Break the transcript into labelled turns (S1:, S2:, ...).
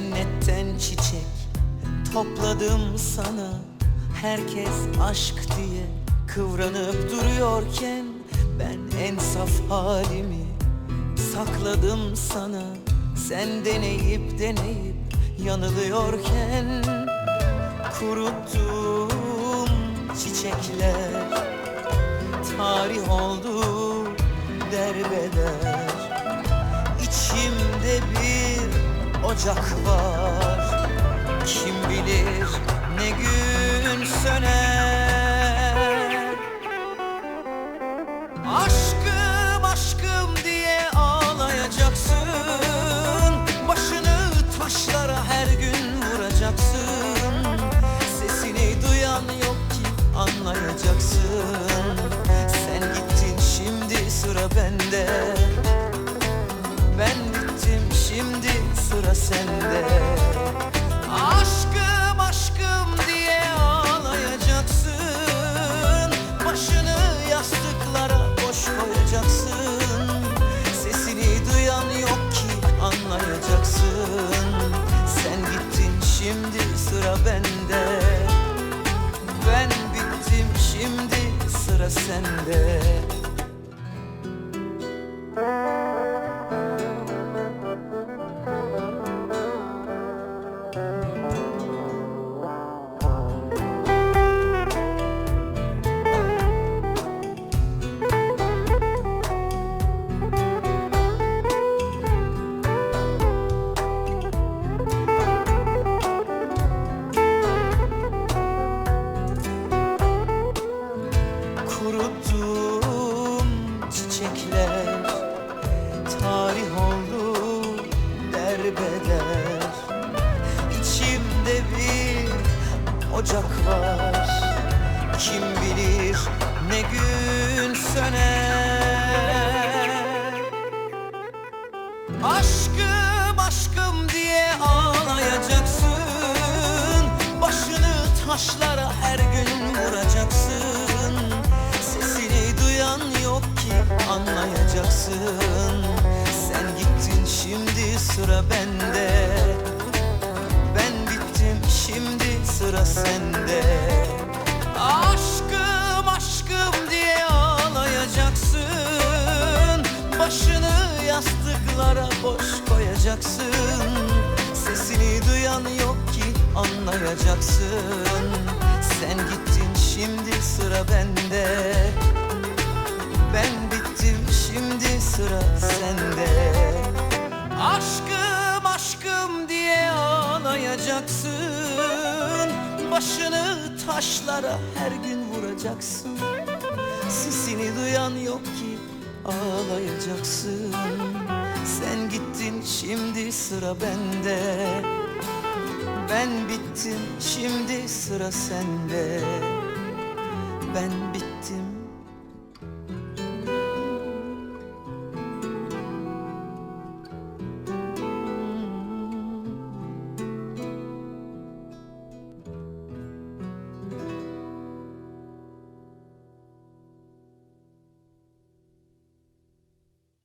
S1: Cennetten çiçek topladım sana. Herkes aşk diye kıvranıp duruyorken Ben en saf halimi sakladım sana. Sen deneyip deneyip yanılıyorken Kuruttum çiçekler Tarih oldu derbeder. İçimde bir ocak var. Kim bilir sende ocak var Kim bilir ne gün söner. Aşkım aşkım diye ağlayacaksın. Başını taşlara her gün vuracaksın. Sesini duyan yok ki anlayacaksın. Sen gittin şimdi sıra bende sende. Aşkım aşkım diye ağlayacaksın. Başını yastıklara boş koyacaksın. Sesini duyan yok ki anlayacaksın. Sen gittin şimdi sıra bende. Ben bittim şimdi sıra sende. Aşkım aşkım diye ağlayacaksın Başını taşlara her gün vuracaksın. Sesini duyan yok ki ağlayacaksın. Sen gittin şimdi sıra bende. Ben bittim şimdi sıra sende. Ben bittim